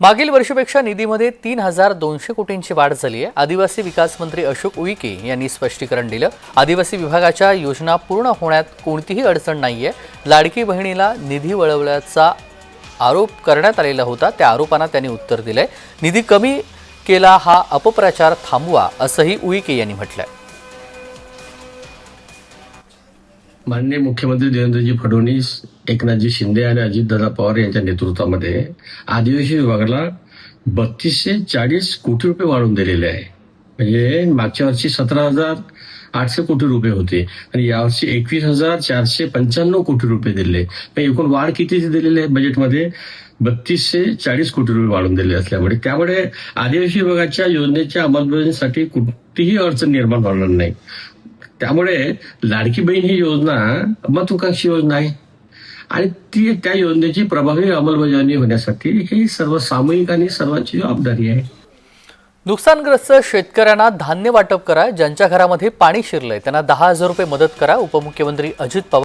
मागील वर्षीपेक्षा निधीमध्ये तीन हजार दोनशे कोटींची वाढ झाली आहे. आदिवासी विकास मंत्री अशोक उईके यांनी स्पष्टीकरण दिलं. आदिवासी विभागाच्या योजना पूर्ण होण्यात कोणतीही अडचण नाही आहे लाडकी बहिणीला निधी वळवल्याचा आरोप करण्यात आलेला होता. त्या आरोपांना त्यांनी उत्तर दिलंय. निधी कमी केला हा अपप्रचार थांबवा असंही उईके यांनी म्हटलं आहे माननीय मुख्यमंत्री देवेंद्रजी फडणवीस एकनाथजी शिंदे आणि अजितदादा पवार यांच्या नेतृत्वामध्ये आदिवासी विभागाला बत्तीसशे चाळीस कोटी रुपये वाढवून दिलेले आहे. म्हणजे मागच्या वर्षी सतरा हजार आठशे कोटी रुपये होते आणि यावर्षी एकवीस हजार चारशे पंच्याण्णव कोटी रुपये दिले. एकूण वाढ किती दिलेली आहे बजेटमध्ये? बत्तीसशे चाळीस कोटी रुपये वाढून दिले असल्यामुळे त्यामुळे आदिवासी विभागाच्या योजनेच्या अंमलबजावणीसाठी कुठलीही अडचण निर्माण होणार नाही. त्यामुळे लाडकी बहीण ही योजना महत्वाकांक्षी योजना आहे. आणि ती त्या योजनेची प्रभावी अंमलबजावणी होण्यासाठी ही सर्व सामूहिक आणि सर्वांची जबाबदारी आहे. नुकसानग्रस्त शेतकऱ्यांना धान्य वाटप करा ज्यांच्या घरामध्ये पाणी शिरलंय. त्यांना दहा हजार रुपये मदत करा उपमुख्यमंत्री अजित पवार